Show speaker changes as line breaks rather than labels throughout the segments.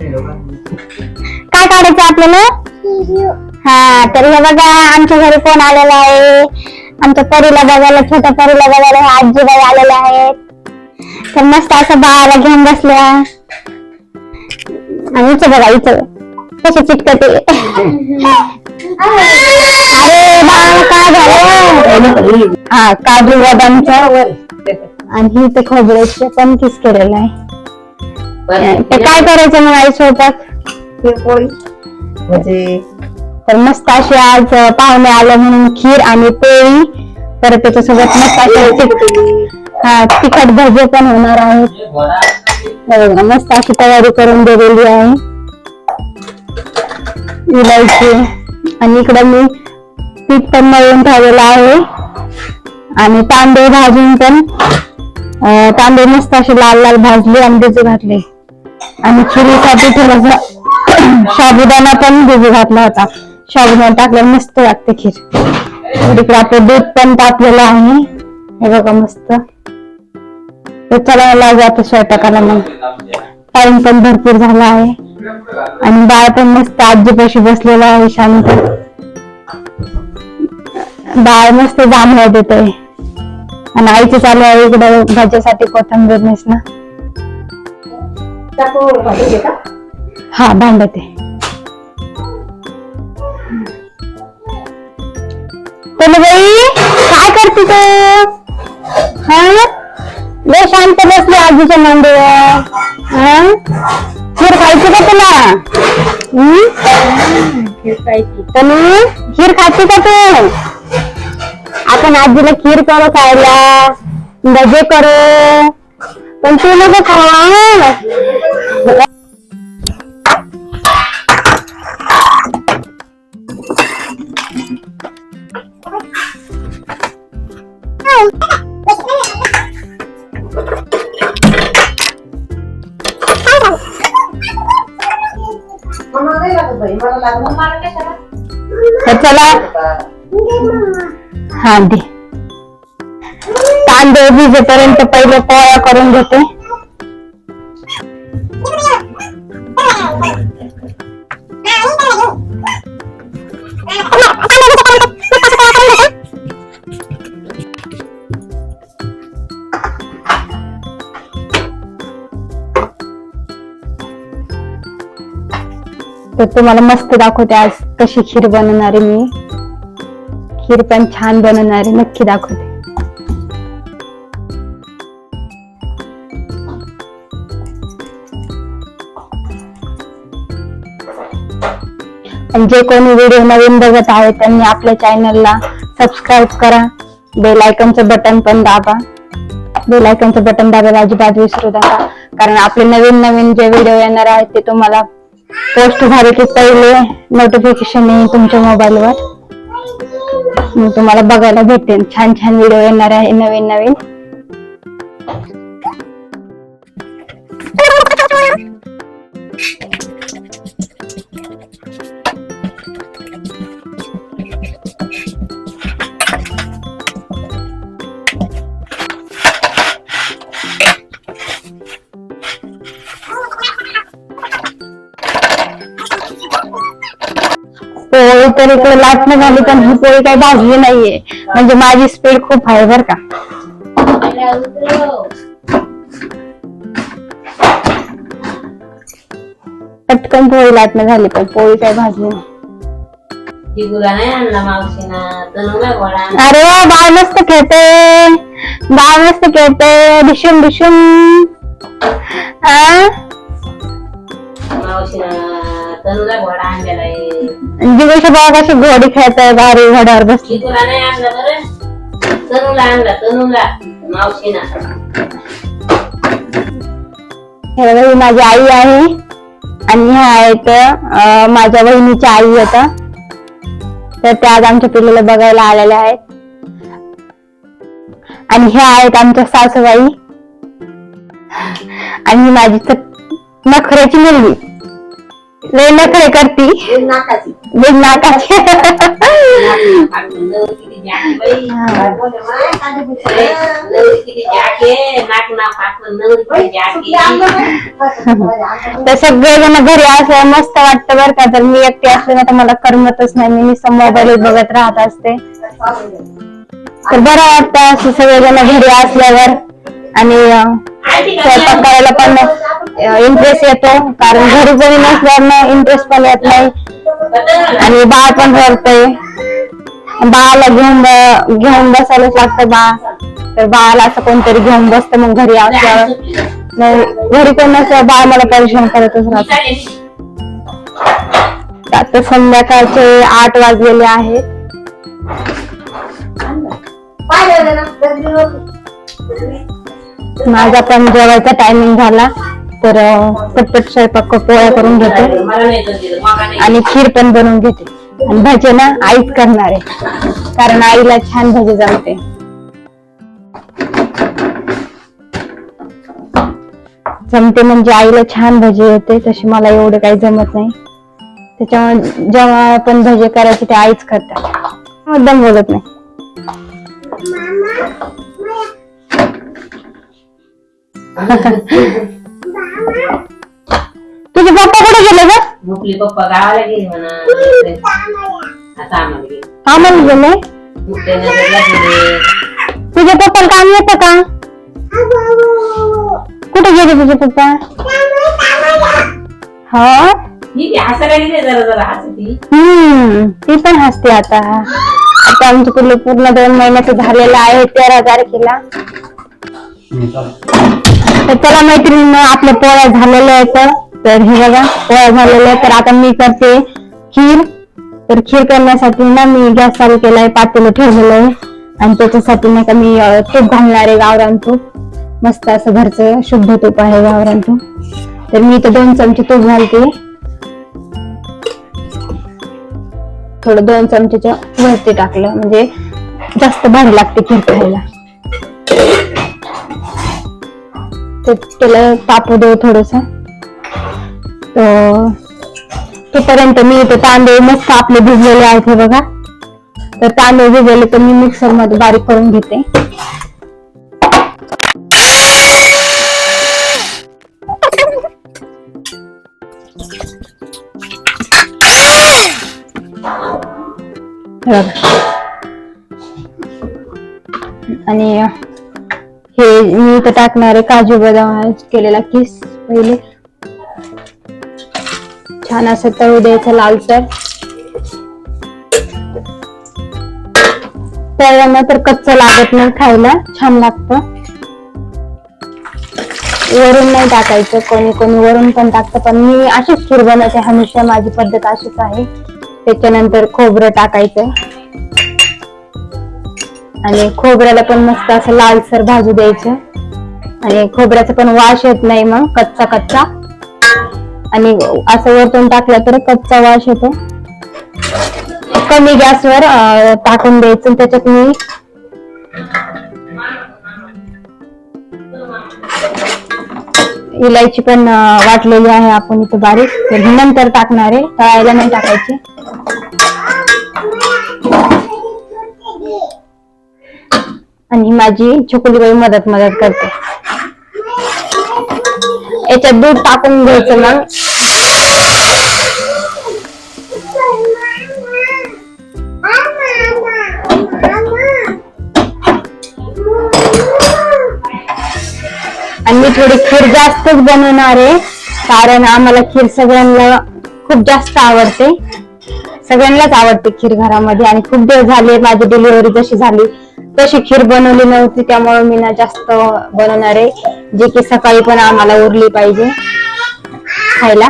काय काढायचं आपल्याला? हा तर हे बघा आमच्या घरी कोण आलेला आहे? आमच्या परीला बघायला छोट्या परीला बघायला हे आजीबाई आलेले आहेत. तर मस्त असं बाळाला घेऊन बसल्या. आणि इथं बघा इथं. कसे चिटकते. अरे बाळ काय झालं? हा काजू बदामचं. आणि इथे ते खोबऱ्याचे पण किस केलेलं आहे. ते काय करायचं मग आई स्वयंपाक?
म्हणजे
तर मस्त अशी आज पाहुणे आले म्हणून खीर आणि पोळी. परत त्याच्यासोबत मस्त अशी तिख- हा तिखट भजे पण होणार आहेत हे बघा, मस्त अशी तयारी करून दिलेली आहे. इलायची. आणि इकडे मी पीठ पण मळून ठेवलेलं आहे. आणि तांदूळ भाजून पण अं, तांदूळ मस्त असे लाल लाल भाजले आणि भिजू घातले. आणि खिरीसाठी थोडासा साबुदाणा पण भिजू घातला होता. साबुदाणा टाकल्यावर मस्त लागते खीर. तिकडे आपलं दूध पण तापलेलं आहे. हे बघा मस्त. तर चला लागू आता स्वयंपाकाला मग. टाइम पण भरपूर झाला आहे. आणि बाळ पण मस्त आजीपाशी बसलेला आहे शांत. बाळ मस्त जांभळा देत आहे आणि आईचं चालू आहे इकडे भाज्यासाठी कोथंबीर नेसणं
टाकू
हा भांडत बाई काय करते तू हा? लय शांत बसली आजीच्या मांडीवर. हा? खीर खायची का तुला? हम्म? तनु खीर खाते का तू? आपण आजीला खीर करू खायला. भजे करू. पण तू नको खावा कांदे. कांदे तांदूळ भिजेपर्यंत पहिले पोळ्या करून घेते. तर तुम्हाला मस्त दाखवते आज कशी खीर बनवणार आहे मी. खीर पण छान बनवणार आहे नक्की दाखवते. जे कोणी व्हिडिओ नवीन बघत आहे त्यांनी आपल्या चॅनलला सबस्क्राईब करा. बेल आयकनचं बटन पण दाबा. बेल आयकनचं बटन दाबायला अजिबात विसरू नका. कारण आपले नवीन नवीन जे व्हिडिओ येणार आहेत ते तुम्हाला पोस्ट झाले की पहिले नोटिफिकेशन येईल तुमच्या मोबाईलवर तुम्हाला बघायला भेटेल छान छान व्हिडिओ येणार आहे नवीन नवीन. तर इकडे लाटणं झाली पण ही पोळी काही भाजली नाहीये म्हणजे माझी स्पीड खूप आहे बर का. पटकन पोळी लाटणं झाली पण पोळी काही भाजली नाही.
नाही आणला.
अरे बाळ मस्त खेळते. बाळ मस्त खेळते. डिशुम डिशुम
मावशीना तनुला घोडा आणलेला आहे.
कशी घोडी खेळत आहे भारी घोड्यावर बसली.
चिगुला नाही आणला बरं. तनुला आणला तनुला. मावशीना
हे बघा, ही माझी आई आहे. आणि ह्या आहेत अं, माझ्या बहिणीच्या आई आहेत. तर त्या आज आमच्या पिल्लेला बघायला आलेल्या आहेत. आणि ह्या आहेत आमच्या सासूबाई. आणि ही माझी च- नखऱ्याची मुलगी. लय नखरे करती?
नाकाची.
बिन नाकाची? तर सगळेजण घरी असं मस्त वाटतं बरं का. तर मी एकटी असले ना तर मला करमतच नाही. मी नुसतं मोबाईल बघत राहत असते. तर बरं वाटतं असं सगळेजण घरी असल्यावर. आणि स्वयंपाक करायला पण इंटरेस्ट येतो. कारण घरी जरी नसल्यावर इंटरेस्ट पण येत नाही. आणि बाळ पण रडते बाळाला घेऊन घेऊन बसायलाच लागतं बाळ. तर बाळाला असं कोणतरी घेऊन बसतं मग घरी असल्यावर. घरी कोण नसल्यावर बाळ मला परेशान करतच राहतं. आता संध्याकाळचे आठ वाजलेले आहेत माझा पण जेवायचा टायमिंग झाला तर पटपट स्वयंपाक पोळ्या करून घेते. आणि खीर पण बनवून घेते. आणि भजे ना आईच करणार आहे. कारण आईला छान भजे जमते. जमते म्हणजे आईला छान भजे येते. तशी मला एवढं काही जमत नाही. त्याच्यामुळे जेव्हा आपण भजे करायचे ते आईच करतात. मुद्दाम बोलत नाही. तुझे पप्पा कुठे गेले ग?
मुकली पप्पा गावाला गेली म्हणा. आता आम्हाला गेली.
कामाला गेले?
मुक्ते नगरला गेले.
तुझ्या पप्पाला काम येतं का? कुठे गेले तुझे पप्पा? हा
बी हसायला गेली जरा जरा हसती.
हम्म ती पण हसते आता. आता आमचं पूर्ण पूर्ण दोन महिन्याचं झालेलं आहे तेरा तारखेला. तर चला मैत्रिणीनं आपल्या पोळ्या झालेल्या आहेत तर. हे बघा पोळ्या झालेल्या तर आता मी करते खीर. तर खीर करण्यासाठी ना मी गॅस चालू केलाय पातेलं ठेवलेलं आहे. आणि त्याच्यासाठी नाही का मी तूप घालणार आहे गावरान तूप. मस्त असं घरचं शुद्ध तूप आहे गावरान तूप. तर मी इथं दोन चमचे तूप घालते. थोडं दोन चमचेच्या वरती टाकलं. म्हणजे जास्त भारी लागते खीर खायला. ते त्याला तापू देऊ थोडस तोपर्यंत मी इथे तांदूळ मस्त आपले भिजलेले आहेत हे बघा. तर तांदूळ भिजलेले तर मी मिक्सरमध्ये बारीक करून घेते. आणि हे मी इथं टाकणार आहे. काजू बदाम केलेला किस पहिले. छान असं तळू द्यायचं लालसर. तळल्यानंतर कच्च लागत नाही खायला. छान लागतं. वरून नाही टाकायचं. कोणी कोणी वरून पण टाकतं. पण मी अशीच खीर बनवते हमेशा. माझी पद्धत अशीच आहे. त्याच्यानंतर खोबरं टाकायचं आणि खोबऱ्याला पण मस्त असं लालसर भाजू द्यायचं. आणि खोबऱ्याचा पण वास येत नाही मग कच्चा कच्चा. आणि असं वरतून टाकलं तर कच्चा वास येतो. कमी गॅसवर टाकून द्यायचं. त्याच्यात मी इलायची पण वाटलेली आहे आपण इथं बारीक. तर नंतर टाकणार आहे. तळायला नाही टाकायची. आणि माझी छोकुलीबाई मदत मदत करते. याच्यात दूध टाकून घ्यायचं मग. आणि मी थोडी खीर जास्तच बनवणार आहे कारण आम्हाला खीर सगळ्यांना खूप जास्त आवडते. सगळ्यांनाच आवडते खीर घरामध्ये आणि खूप दिवस झाले माझी डिलिव्हरी जशी झाली. तशी खीर बनवली नव्हती त्यामुळे मी ना जास्त बनवणार आहे. जे की सकाळी पण आम्हाला उरली पाहिजे खायला.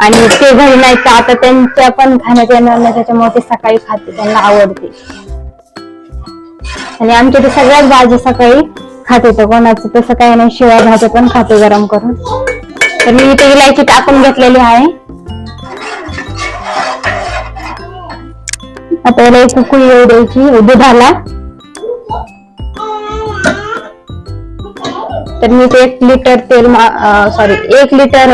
आणि ते घरी नाही तर आता त्यांच्या पण खाण्यात येणार नाही त्याच्यामुळे ते सकाळी खाते त्यांना आवडते. आणि आमच्या ते सगळ्याच भाजी सकाळी खाते तर कोणाचं तसं काही नाही शिवाय भाज्या पण खाते गरम करून. तर मी इथे इलायची टाकून घेतलेली आहे. आता याला एक उकळी येऊ द्यायची दुधाला तर मी ते एक लिटर तेल सॉरी एक लिटर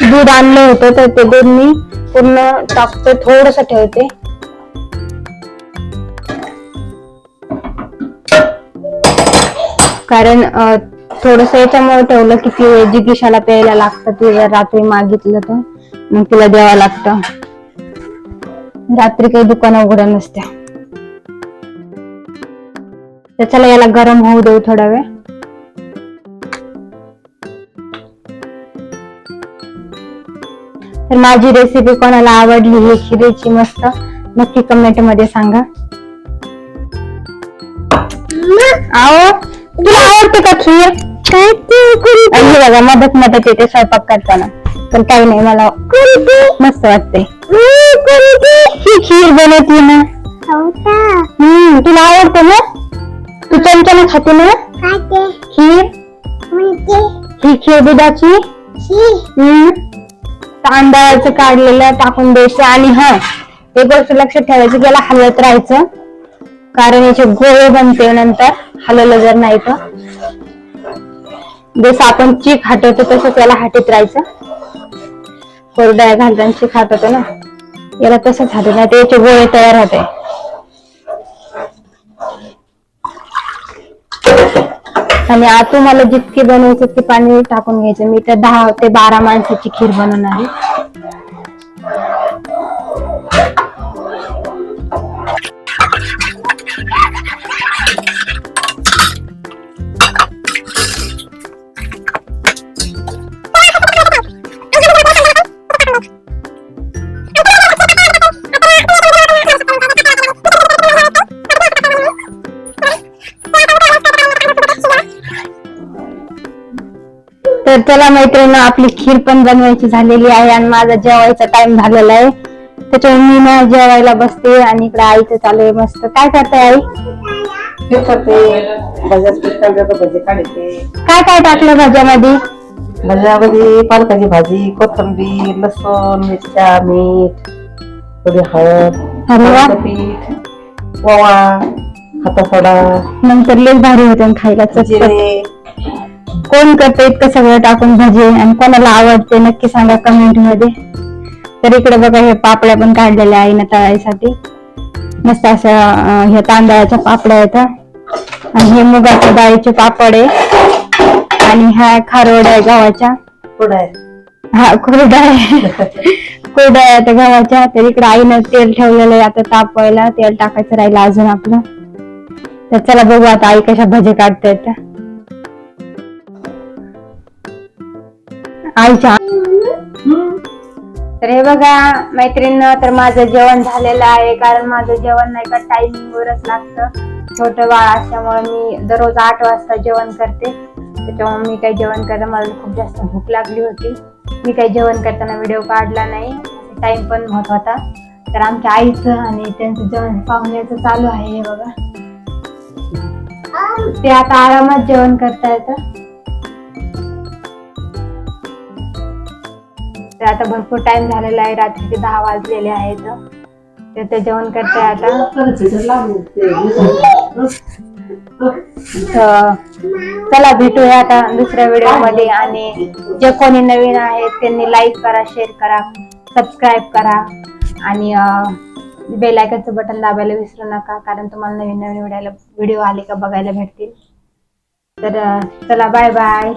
दूध आणलं होतं तर ते दूध मी पूर्ण टाकते थोडस ठेवते. कारण थोडस याच्यामुळे ठेवलं की ती एज्युकेशनला प्यायला लागतं ती जर रात्री मागितलं तर मग तिला द्यावं लागतं. रात्री काही दुकान उघड नसत्या. तर चला याला गरम होऊ देऊ थोडा वेळ. तर माझी रेसिपी कोणाला आवडली ही खिरीची मस्त. नक्की कमेंटमध्ये सांगा. आओ तुला आवडते का खीर? आणि हे बघा मदत मदत येते स्वयंपाक करताना. पण काही नाही मला मस्त वाटते ही खीर बनवते ना हम्म तुला आवडते ना? तू चमच्याने खाते ना? खीर? ही खीर दुधाची? हम्म तांदळाचं काढलेलं टाकून द्यायचं आणि हा एक गोष्ट लक्षात ठेवायची की याला हलवत राहायचं. कारण याचे गोळे बनते नंतर हलवलं जर नाही तर. जसं आपण चीक हटवतो तसंच याला हटत राहायचं. कोरड्या घालताना चीक हटवतो ना? याला तसंच हटत नाही त्याचे गोळे तयार होते. आणि आतून मला जितकी बनवायची तितकी पाणी टाकून घ्यायचं. मी तर दहा ते बारा माणसाची खीर बनवणार आहे. तर चला मैत्रिणी आपली खीर पण बनवायची झालेली आहे आणि माझा जेवायचा टाइम झालेला आहे. त्याच्यामुळे मी ना जेवायला बसते आणि इकडे आईचं चालू आहे मस्त. काय करताय आई?
हे करते भजी काढते
काय काय टाकलं भाज्यामध्ये?
भाज्यामध्ये पालकाची भाजी कोथिंबीर लसूण मिरच्या मीठ थोडी हळद
अरे वा.
हळदचं पीठ ओवा
नंतर लय भारी होते खायला
जिरे.
कोण करते इतकं सगळं टाकून भाजी आणि कोणाला आवडते नक्की सांगा कमेंटमध्ये. तर इकडे बघा हे पापड्या पण काढलेल्या आहे ना तळायसाठी मस्त असं हे तांदळाच्या पापड्या आहेत आणि हे मुगाच्या डाळीचे पापड आहे. आणि ह्या खारोड आहे गव्हाच्या.
पुढे
हा कुरडा आहे. कुरडा आहे आता गव्हाच्या. तर इकडे आईनं तेल ठेवलेलं आहे आता तापवायला. तेल टाकायचं राहिलं अजून आपलं. तर चला बघू आता आई कशा भजे काढतायत. त्या आईच्या तर हे बघा मैत्रीण तर माझं जेवण झालेलं आहे कारण माझं जेवण नाही का टायमिंग वरच लागतं. छोटं बाळ असल्यामुळे मी दररोज आठ वाजता जेवण करते. त्याच्यामुळे मी काही जेवण करता मला खूप जास्त भूक लागली होती. मी काही जेवण करताना व्हिडिओ काढला नाही. टाइम पण महत्त्वाचा तर आमच्या आईचं आणि त्यांचं जेवण पाहुण्याचं चालू आहे हे बघा. ते आता आरामात जेवण करता येतं तर आता भरपूर टाइम झालेला आहे. रात्रीचे दहा वाजलेले आहेत. तर ते जेवण करते आता. चला भेटूया आता दुसऱ्या व्हिडिओमध्ये आणि जे कोणी नवीन आहेत त्यांनी लाईक करा शेअर करा सबस्क्राईब करा. आणि बेल आयकनचं बटन दाबायला विसरू नका कारण तुम्हाला नवीन नवीन व्हिडिओ आले का बघायला भेटतील. तर चला बाय बाय